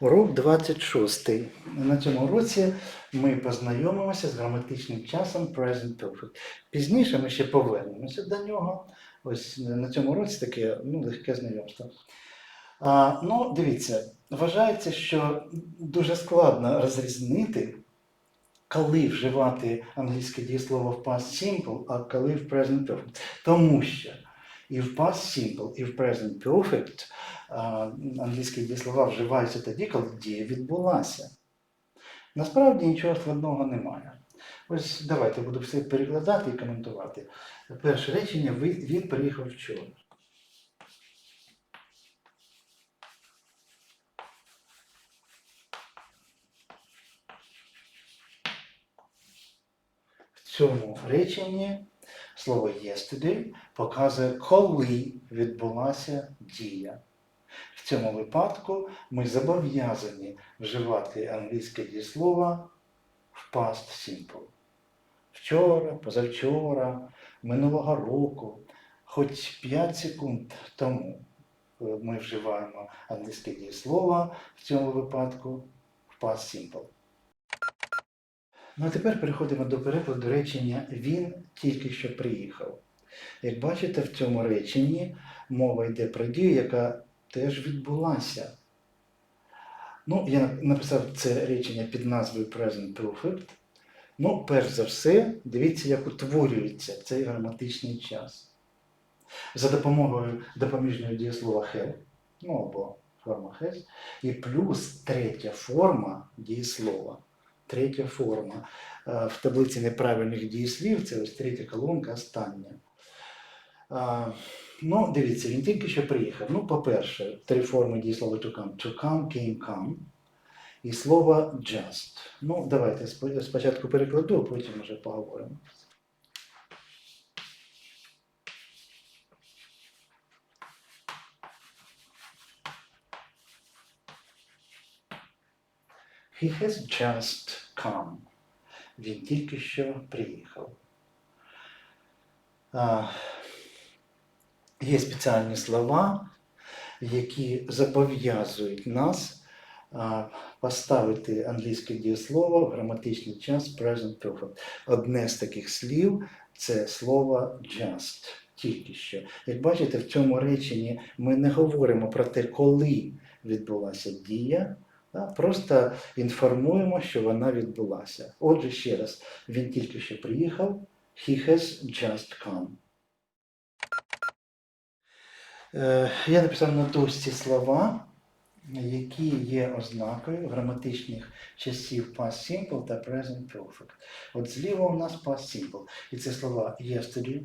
Урок 26. На цьому уроці ми познайомимося з граматичним часом Present Perfect. Пізніше ми ще повернемося до нього. Ось на цьому уроці таке ну, легке знайомство. А, ну, дивіться, вважається, що дуже складно розрізнити, коли вживати англійське дієслово в past simple, а коли в present perfect. Тому що і в past simple, і в present perfect англійські дієслова вживаються тоді, коли дія відбулася. Насправді нічого складного немає. Ось давайте буду все перекладати і коментувати. Перше речення він приїхав вчора. В цьому реченні слово yesterday показує, коли відбулася дія. В цьому випадку ми зобов'язані вживати англійське дієслово в past simple. Вчора, позавчора, минулого року, хоч 5 секунд тому е, ми вживаємо англійське дієслово в цьому випадку в past simple. Ну а тепер переходимо до перекладу речення Він тільки що приїхав. Як бачите, в цьому реченні мова йде про дію, яка теж відбулася. Ну, я написав це речення під назвою Present Perfect. Ну, перш за все, дивіться, як утворюється цей граматичний час. За допомогою допоміжного дієслова have, ну або форма has, і плюс третя форма дієслова. Третя форма. Е, В таблиці неправильних дієслів це ось третя колонка, остання. Ну, дивіться, він тільки що приїхав. Ну, по-перше, три форми дієслова to come. To come, came, come. І слово just. Ну, давайте спочатку перекладу, а потім вже поговоримо. He has just come. Він тільки що приїхав. А, є спеціальні слова, які зобов'язують нас а, поставити англійське дієслово в граматичний час present perfect. Одне з таких слів це слово just. Тільки що. Як бачите, в цьому реченні ми не говоримо про те, коли відбулася дія, просто інформуємо, що вона відбулася. Отже, ще раз, він тільки що приїхав, he has just come. Е, Я написав на дошці слова, які є ознакою граматичних часів past simple та present perfect. От зліва у нас past simple. І це слова yesterday,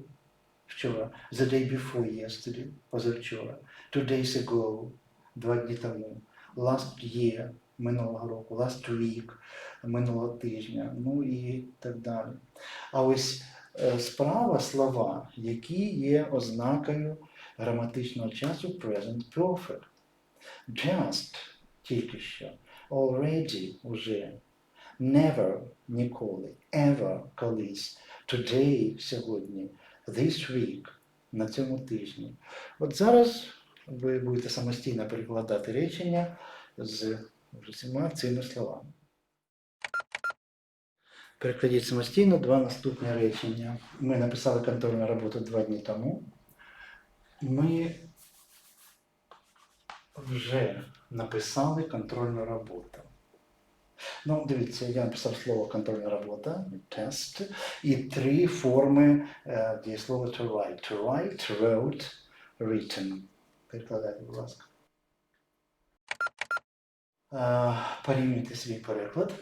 вчора, the day before yesterday, позавчора, two days ago, два дні тому, last year, минулого року, last week, минулого тижня, ну і так далі. А ось е, справа слова, які є ознакою граматичного часу present perfect. Just тільки що, already уже, never ніколи, ever колись, today сьогодні, this week на цьому тижні. От зараз ви будете самостійно перекладати речення з усіма цими словами. Перекладіть самостійно два наступні речення. Ми написали контрольну роботу два дні тому. Ми вже написали контрольну роботу. Ну, дивіться, я написав слово контрольна робота, тест, і три форми е, дієслова to write. To write, wrote, written. Перекладайте, будь ласка. Е, порівнюйте свій переклад.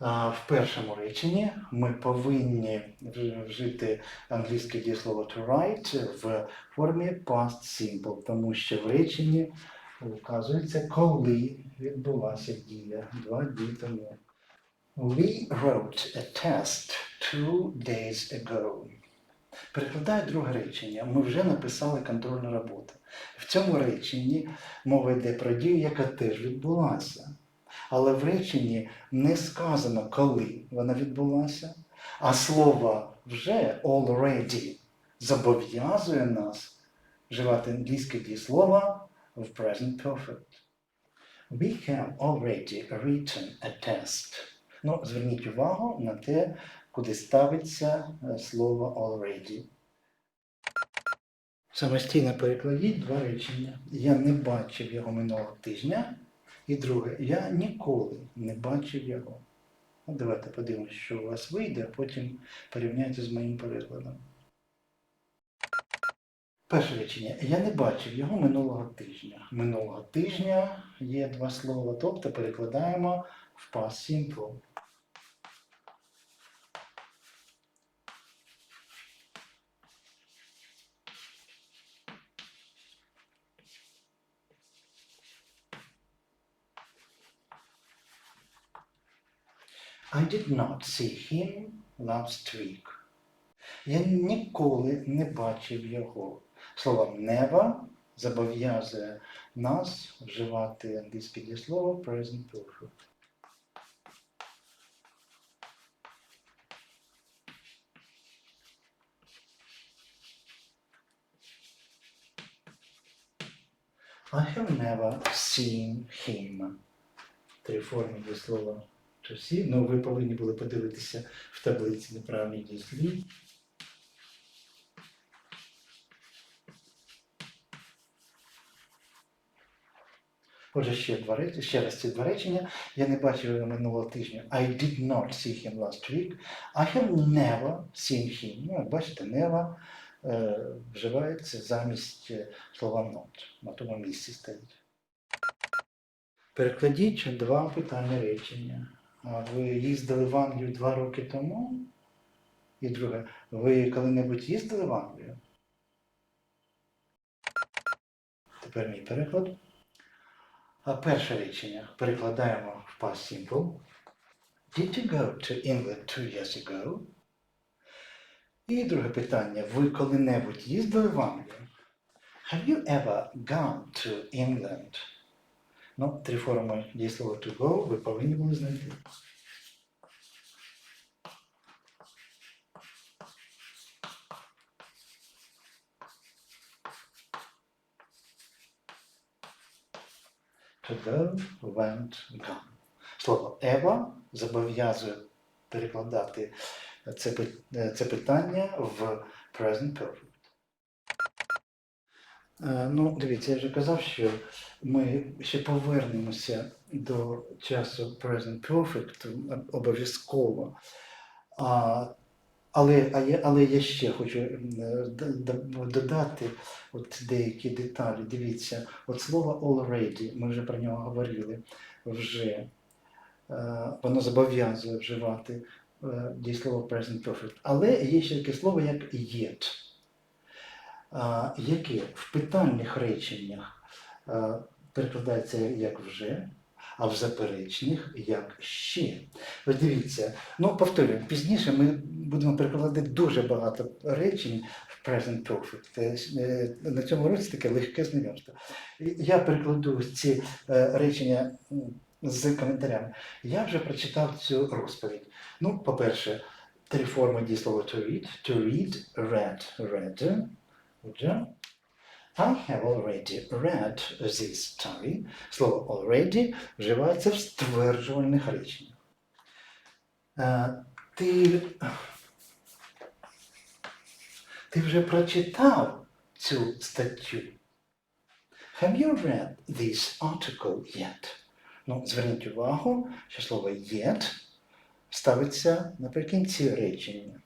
В першому реченні ми повинні вжити англійське дієслово to write в формі past simple, тому що в реченні вказується, коли відбулася дія два дні тому. We wrote a test two days ago. Перекладаю друге речення. Ми вже написали контрольну роботу. В цьому реченні мова йде про дію, яка теж відбулася. Але в реченні не сказано, коли вона відбулася, а слово вже already зобов'язує нас вживати англійське дієслово в present perfect. We have already written a test. Ну, зверніть увагу на те, куди ставиться е, слово already. Самостійно перекладіть два речення. Я не бачив його минулого тижня. І друге, я ніколи не бачив його. Ну, давайте подивимося, що у вас вийде, а потім порівняйте з моїм перекладом. Перше речення. Я не бачив його минулого тижня. Минулого тижня є два слова, тобто перекладаємо в past simple. I did not see him last week. Я ніколи не бачив його. Слово never зобов'язує нас вживати англійське дієслово present perfect. I have never seen him. Три форми дієслова to see. Ну, ви повинні були подивитися в таблиці неправильних дієслів. Отже, ще два речення, ще раз ці два речення. Я не бачив його минулого тижня. I did not see him last week. I have never seen him. Ну, як бачите, never е, вживається замість е, слова not. На тому місці стоїть. Перекладіть два питання речення. Ви їздили в Англію два роки тому? І друге, ви коли-небудь їздили в Англію? Тепер мій переклад. А перше речення перекладаємо в past simple. Did you go to England two years ago? І друге питання. Ви коли-небудь їздили в Англію? Have you ever gone to England? Ну, три форми дієслова to go ви повинні були знайти. To go, went, gone. Слово ever зобов'язує перекладати це, питання в present perfect. Е, Ну, дивіться, я вже казав, що ми ще повернемося до часу present perfect обов'язково. А, але, а я, але я ще хочу е, додати от деякі деталі. Дивіться, от слово already, ми вже про нього говорили, вже е, воно зобов'язує вживати дієслово present perfect. Але є ще таке слово, як yet яке в питальних реченнях перекладається як вже, а в заперечних як ще. Ось дивіться, ну повторюю, пізніше ми будемо перекладати дуже багато речень в present perfect. Е, е, На цьому році таке легке знайомство. Я перекладу ці е, речення з коментарями. Я вже прочитав цю розповідь. Ну, по-перше, три форми дієслова to read. To read, read, read. Отже, I have already read this story. Слово already вживається в стверджувальних реченнях. Е, Ти, ти вже прочитав цю статтю. Have you read this article yet? Ну, зверніть увагу, що слово yet ставиться наприкінці речення.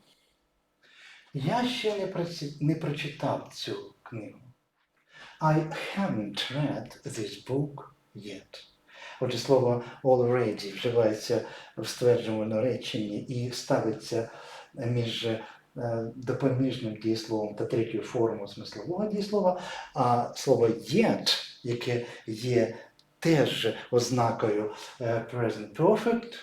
Я ще не, проці... не прочитав цю книгу. I haven't read this book yet. Отже, слово already вживається в стверджувальному реченні і ставиться між е, допоміжним дієсловом та третьою формою смислового дієслова, а слово yet, яке є теж ознакою е, present perfect,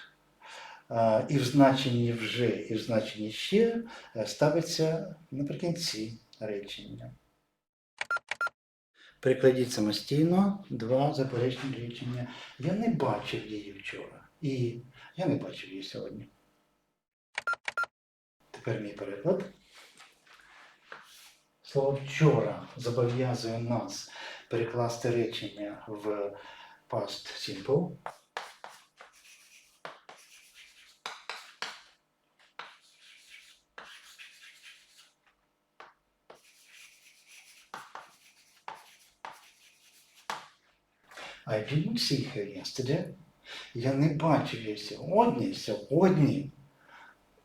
і в значенні вже, і в значенні ще ставиться наприкінці речення. Прикладіть самостійно два заперечні речення. Я не бачив її вчора. І я не бачив її сьогодні. Тепер мій переклад. Слово вчора зобов'язує нас перекласти речення в past simple. I didn't see her yesterday. Я не бачив її сьогодні. Сьогодні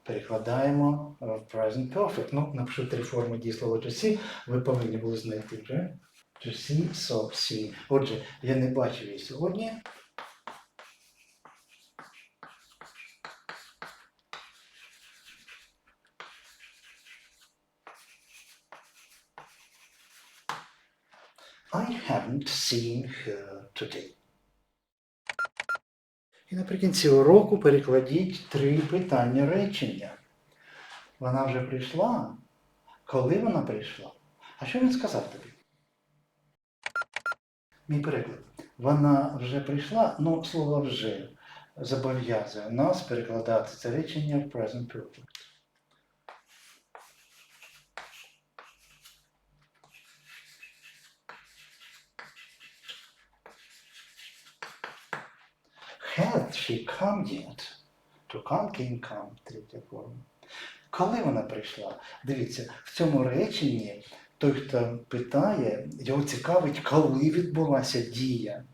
перекладаємо в present perfect. Ну, напишу три форми дієслова to see. Ви повинні були знайти вже. To see. Отже, я не бачив її сьогодні. I haven't seen her today. І наприкінці уроку перекладіть три питання речення. Вона вже прийшла. Коли вона прийшла? А що він сказав тобі? Мій переклад. Вона вже прийшла, ну слово вже зобов'язує нас перекладати це речення в present perfect. Had she come yet? To come, came, come, третя форма. Коли вона прийшла? Дивіться, в цьому реченні той, хто питає, його цікавить, коли відбулася дія.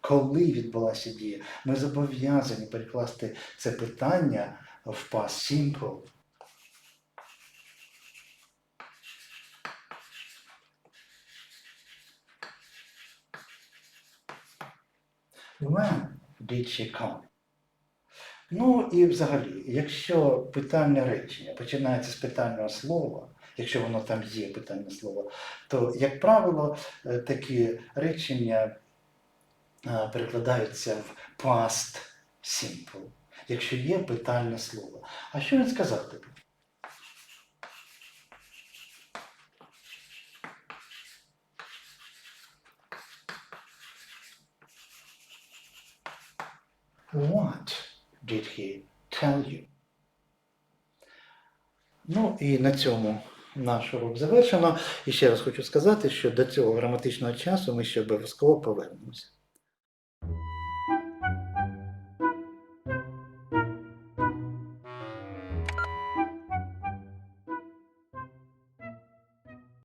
Коли відбулася дія? Ми зобов'язані перекласти це питання в past simple. When did she? Ну і взагалі, якщо питальне речення починається з питального слова, якщо воно там є питальне слово, то, як правило, е, такі речення е, перекладаються в past simple, якщо є питальне слово. А що він сказав тобі? What did he tell you? Ну і на цьому наш урок завершено. І ще раз хочу сказати, що до цього граматичного часу ми ще обов'язково повернемося.